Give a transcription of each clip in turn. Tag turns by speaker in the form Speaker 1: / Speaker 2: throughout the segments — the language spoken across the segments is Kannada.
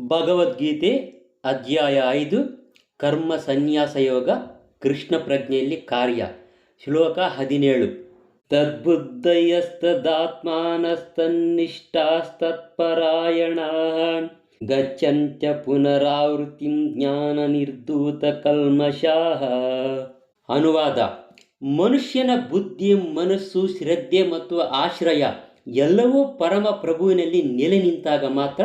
Speaker 1: ಭಗವದ್ಗೀತೆ ಅಧ್ಯಾಯ ಐದು, ಕರ್ಮ ಸನ್ಯಾಸ ಯೋಗ, ಕೃಷ್ಣ ಪ್ರಜ್ಞೆಯಲ್ಲಿ ಕಾರ್ಯ, ಶ್ಲೋಕ ಹದಿನೇಳು. ತದ್ಬುದ್ಧಯಸ್ತದಾತ್ಮಾನಸ್ತನ್ನಿಷ್ಠಾಸ್ತತ್ಪರಾಯಣ ಗಚ್ಚಂತ್ಯ ಪುನರಾವೃತ್ತಿ ಜ್ಞಾನ ನಿರ್ದೂತ ಕಲ್ಮಷಾಹ. ಅನುವಾದ, ಮನುಷ್ಯನ ಬುದ್ಧಿ, ಮನಸ್ಸು, ಶ್ರದ್ಧೆ ಮತ್ತು ಆಶ್ರಯ ಎಲ್ಲವೂ ಪರಮ ಪ್ರಭುವಿನಲ್ಲಿ ನೆಲೆ ನಿಂತಾಗ ಮಾತ್ರ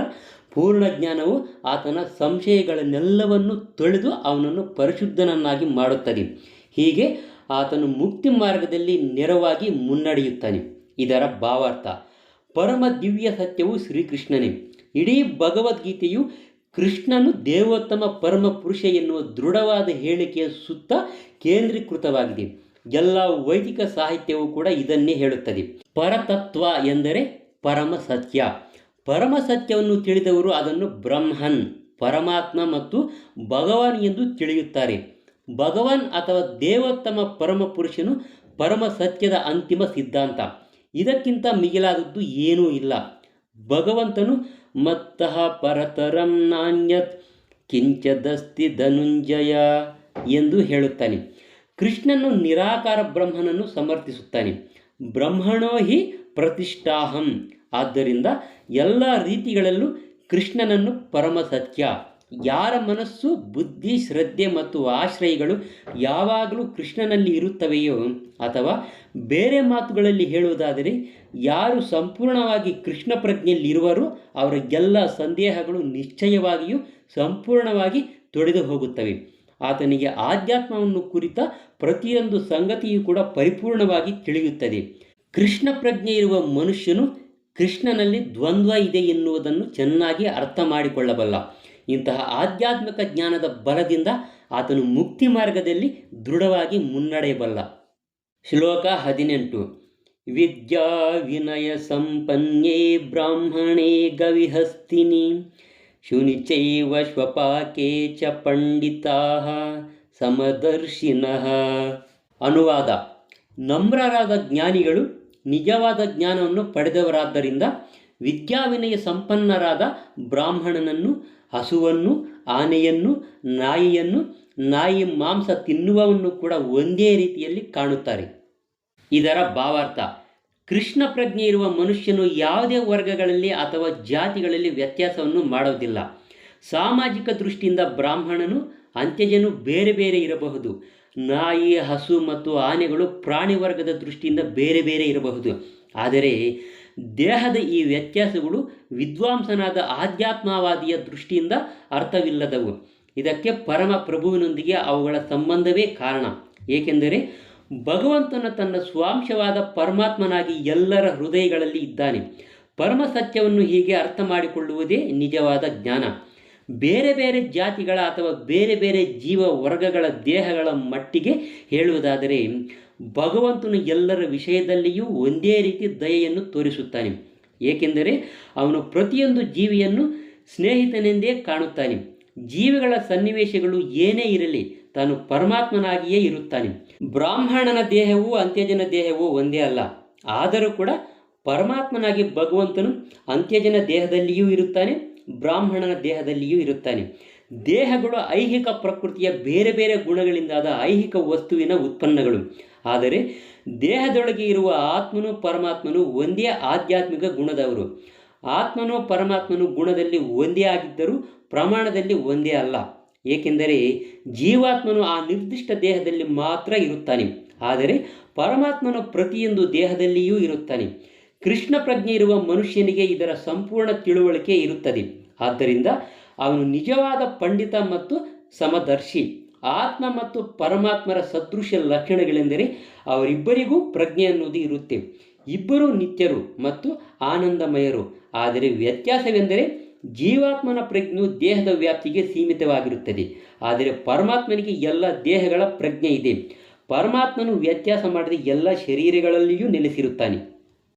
Speaker 1: ಪೂರ್ಣ ಜ್ಞಾನವು ಆತನ ಸಂಶಯಗಳನ್ನೆಲ್ಲವನ್ನು ತೊಳೆದು ಅವನನ್ನು ಪರಿಶುದ್ಧನನ್ನಾಗಿ ಮಾಡುತ್ತದೆ. ಹೀಗೆ ಆತನು ಮುಕ್ತಿ ಮಾರ್ಗದಲ್ಲಿ ನೆರವಾಗಿ ಮುನ್ನಡೆಯುತ್ತಾನೆ. ಇದರ ಭಾವಾರ್ಥ, ಪರಮ ದಿವ್ಯ ಸತ್ಯವು ಶ್ರೀಕೃಷ್ಣನೇ. ಇಡೀ ಭಗವದ್ಗೀತೆಯು ಕೃಷ್ಣನು ದೇವೋತ್ತಮ ಪರಮ ಪುರುಷ ಎನ್ನುವ ದೃಢವಾದ ಹೇಳಿಕೆಯ ಸುತ್ತ ಕೇಂದ್ರೀಕೃತವಾಗಿದೆ. ಎಲ್ಲ ವೈದಿಕ ಸಾಹಿತ್ಯವು ಕೂಡ ಇದನ್ನೇ ಹೇಳುತ್ತದೆ. ಪರತತ್ವ ಎಂದರೆ ಪರಮ ಸತ್ಯ. ಪರಮ ಸತ್ಯವನ್ನು ತಿಳಿದವರು ಅದನ್ನು ಬ್ರಹ್ಮನ್, ಪರಮಾತ್ಮ ಮತ್ತು ಭಗವಾನ್ ಎಂದು ತಿಳಿಯುತ್ತಾರೆ. ಭಗವಾನ್ ಅಥವಾ ದೇವೋತ್ತಮ ಪರಮ ಪುರುಷನು ಪರಮ ಸತ್ಯದ ಅಂತಿಮ ಸಿದ್ಧಾಂತ. ಇದಕ್ಕಿಂತ ಮಿಗಿಲಾದದ್ದು ಏನೂ ಇಲ್ಲ. ಭಗವಂತನು ಮತ್ತಃ ಪರತರಂ ನಾಣ್ಯತ್ ಕಿಂಚದಸ್ತಿ ಧನುಂಜಯ ಎಂದು ಹೇಳುತ್ತಾನೆ. ಕೃಷ್ಣನು ನಿರಾಕಾರ ಬ್ರಹ್ಮನನ್ನು ಸಮರ್ಥಿಸುತ್ತಾನೆ. ಬ್ರಹ್ಮಣೋ ಹಿ ಪ್ರತಿಷ್ಠಾಹಂ ಆದ್ದರಿಂದ ಎಲ್ಲ ರೀತಿಗಳಲ್ಲೂ ಕೃಷ್ಣನನ್ನು ಪರಮ ಸತ್ಯ ಯಾರ ಮನಸ್ಸು, ಬುದ್ಧಿ, ಶ್ರದ್ಧೆ ಮತ್ತು ಆಶ್ರಯಗಳು ಯಾವಾಗಲೂ ಕೃಷ್ಣನಲ್ಲಿ ಇರುತ್ತವೆಯೋ ಅಥವಾ ಬೇರೆ ಮಾತುಗಳಲ್ಲಿ ಹೇಳುವುದಾದರೆ, ಯಾರು ಸಂಪೂರ್ಣವಾಗಿ ಕೃಷ್ಣ ಪ್ರಜ್ಞೆಯಲ್ಲಿರುವರೋ ಅವರ ಎಲ್ಲ ಸಂದೇಹಗಳು ನಿಶ್ಚಯವಾಗಿಯೂ ಸಂಪೂರ್ಣವಾಗಿ ತೊಡೆದು ಹೋಗುತ್ತವೆ. ಆತನಿಗೆ ಆಧ್ಯಾತ್ಮವನ್ನು ಕುರಿತ ಪ್ರತಿಯೊಂದು ಸಂಗತಿಯೂ ಕೂಡ ಪರಿಪೂರ್ಣವಾಗಿ ತಿಳಿಯುತ್ತದೆ. ಕೃಷ್ಣ ಪ್ರಜ್ಞೆ ಇರುವ ಮನುಷ್ಯನು ಕೃಷ್ಣನಲ್ಲಿ ದ್ವಂದ್ವ ಇದೆ ಎನ್ನುವುದನ್ನು ಚೆನ್ನಾಗಿ ಅರ್ಥ ಮಾಡಿಕೊಳ್ಳಬಲ್ಲ. ಇಂತಹ ಆಧ್ಯಾತ್ಮಿಕ ಜ್ಞಾನದ ಬಲದಿಂದ ಆತನು ಮುಕ್ತಿ ಮಾರ್ಗದಲ್ಲಿ ದೃಢವಾಗಿ ಮುನ್ನಡೆಯಬಲ್ಲ. ಶ್ಲೋಕ ಹದಿನೆಂಟು. ವಿದ್ಯಾ ವಿನಯ ಸಂಪನ್ಯೇ ಬ್ರಾಹ್ಮಣೇ ಗವಿಹಸ್ತಿನಿ. ಶುನಿಚೈವ ಶ್ವಪಾಕೆ ಚ ಪಂಡಿತಾ ಸಮದರ್ಶಿನಃ. ಅನುವಾದ. ನಮ್ರರಾದ ಜ್ಞಾನಿಗಳು ನಿಜವಾದ ಜ್ಞಾನವನ್ನು ಪಡೆದವರಾದ್ದರಿಂದ ವಿದ್ಯಾವಿನಯ ಸಂಪನ್ನರಾದ ಬ್ರಾಹ್ಮಣನನ್ನು, ಹಸುವನ್ನು, ಆನೆಯನ್ನು, ನಾಯಿಯನ್ನು, ನಾಯಿ ಮಾಂಸ ತಿನ್ನುವವನ್ನು ಕೂಡ ಒಂದೇ ರೀತಿಯಲ್ಲಿ ಕಾಣುತ್ತಾರೆ. ಇದರ ಭಾವಾರ್ಥ, ಕೃಷ್ಣ ಪ್ರಜ್ಞೆ ಇರುವ ಮನುಷ್ಯನು ಯಾವುದೇ ವರ್ಗಗಳಲ್ಲಿ ಅಥವಾ ಜಾತಿಗಳಲ್ಲಿ ವ್ಯತ್ಯಾಸವನ್ನು ಮಾಡುವುದಿಲ್ಲ ಸಾಮಾಜಿಕ ದೃಷ್ಟಿಯಿಂದ ಬ್ರಾಹ್ಮಣನು, ಅಂತ್ಯಜನು ಬೇರೆ ಬೇರೆ ಇರಬಹುದು. ನಾಯಿ, ಹಸು ಮತ್ತು ಆನೆಗಳು ಪ್ರಾಣಿ ವರ್ಗದ ದೃಷ್ಟಿಯಿಂದ ಬೇರೆ ಬೇರೆ ಇರಬಹುದು. ಆದರೆ ದೇಹದ ಈ ವ್ಯತ್ಯಾಸಗಳು ವಿದ್ವಾಂಸನಾದ ಆಧ್ಯಾತ್ಮವಾದಿಯ ದೃಷ್ಟಿಯಿಂದ ಅರ್ಥವಿಲ್ಲದವು. ಇದಕ್ಕೆ ಪರಮ ಪ್ರಭುವಿನೊಂದಿಗೆ ಅವುಗಳ ಸಂಬಂಧವೇ ಕಾರಣ. ಏಕೆಂದರೆ ಭಗವಂತನ ತನ್ನ ಸ್ವಾಂಶವಾದ ಪರಮಾತ್ಮನಾಗಿ ಎಲ್ಲರ ಹೃದಯಗಳಲ್ಲಿ ಇದ್ದಾನೆ. ಪರಮ ಸತ್ಯವನ್ನು ಹೀಗೆ ಅರ್ಥ ಮಾಡಿಕೊಳ್ಳುವುದೇ ನಿಜವಾದ ಜ್ಞಾನ. ಬೇರೆ ಬೇರೆ ಜಾತಿಗಳ ಅಥವಾ ಬೇರೆ ಬೇರೆ ಜೀವ ವರ್ಗಗಳ ದೇಹಗಳ ಮಟ್ಟಿಗೆ ಹೇಳುವುದಾದರೆ ಭಗವಂತನು ಎಲ್ಲರ ವಿಷಯದಲ್ಲಿಯೂ ಒಂದೇ ರೀತಿ ದಯೆಯನ್ನು ತೋರಿಸುತ್ತಾನೆ. ಏಕೆಂದರೆ ಅವನು ಪ್ರತಿಯೊಂದು ಜೀವಿಯನ್ನು ಸ್ನೇಹಿತನೆಂದೇ ಕಾಣುತ್ತಾನೆ. ಜೀವಿಗಳ ಸನ್ನಿವೇಶಗಳು ಏನೇ ಇರಲಿ ತಾನು ಪರಮಾತ್ಮನಾಗಿಯೇ ಇರುತ್ತಾನೆ. ಬ್ರಾಹ್ಮಣನ ದೇಹವೂ ಅಂತ್ಯಜನ ದೇಹವೂ ಒಂದೇ ಅಲ್ಲ. ಆದರೂ ಕೂಡ ಪರಮಾತ್ಮನಾಗಿ ಭಗವಂತನು ಅಂತ್ಯಜನ ದೇಹದಲ್ಲಿಯೂ ಇರುತ್ತಾನೆ. ಬ್ರಾಹ್ಮಣನ ದೇಹದಲ್ಲಿಯೂ ಇರುತ್ತಾನೆ. ದೇಹಗಳು ಐಹಿಕ ಪ್ರಕೃತಿಯ ಬೇರೆ ಬೇರೆ ಗುಣಗಳಿಂದಾದ ಐಹಿಕ ವಸ್ತುವಿನ ಉತ್ಪನ್ನಗಳು. ಆದರೆ ದೇಹದೊಳಗೆ ಇರುವ ಆತ್ಮನು ಪರಮಾತ್ಮನು ಒಂದೇ ಆಧ್ಯಾತ್ಮಿಕ ಗುಣದವರು ಆತ್ಮನು ಪರಮಾತ್ಮನು ಗುಣದಲ್ಲಿ ಒಂದೇ ಆಗಿದ್ದರೂ ಪ್ರಮಾಣದಲ್ಲಿ ಒಂದೇ ಅಲ್ಲ. ಏಕೆಂದರೆ ಜೀವಾತ್ಮನು ಆ ನಿರ್ದಿಷ್ಟ ದೇಹದಲ್ಲಿ ಮಾತ್ರ ಇರುತ್ತಾನೆ. ಆದರೆ ಪರಮಾತ್ಮನು ಪ್ರತಿಯೊಂದು ದೇಹದಲ್ಲಿಯೂ ಇರುತ್ತಾನೆ. ಕೃಷ್ಣ ಪ್ರಜ್ಞೆ ಇರುವ ಮನುಷ್ಯನಿಗೆ ಇದರ ಸಂಪೂರ್ಣ ತಿಳುವಳಿಕೆ ಇರುತ್ತದೆ. ಆದ್ದರಿಂದ ಅವನು ನಿಜವಾದ ಪಂಡಿತ ಮತ್ತು ಸಮದರ್ಶಿ, ಆತ್ಮ ಮತ್ತು ಪರಮಾತ್ಮರ ಸದೃಶ ಲಕ್ಷಣಗಳೆಂದರೆ ಅವರಿಬ್ಬರಿಗೂ ಪ್ರಜ್ಞೆ ಅನ್ನೋದು ಇರುತ್ತೆ. ಇಬ್ಬರೂ ನಿತ್ಯರು ಮತ್ತು ಆನಂದಮಯರು. ಆದರೆ ವ್ಯತ್ಯಾಸವೆಂದರೆ ಜೀವಾತ್ಮನ ಪ್ರಜ್ಞೆಯು ದೇಹದ ವ್ಯಾಪ್ತಿಗೆ ಸೀಮಿತವಾಗಿರುತ್ತದೆ. ಆದರೆ ಪರಮಾತ್ಮನಿಗೆ ಎಲ್ಲ ದೇಹಗಳ ಪ್ರಜ್ಞೆ ಇದೆ. ಪರಮಾತ್ಮನು ವ್ಯತ್ಯಾಸ ಮಾಡದೆ ಎಲ್ಲ ಶರೀರಗಳಲ್ಲಿಯೂ ನೆಲೆಸಿರುತ್ತಾನೆ.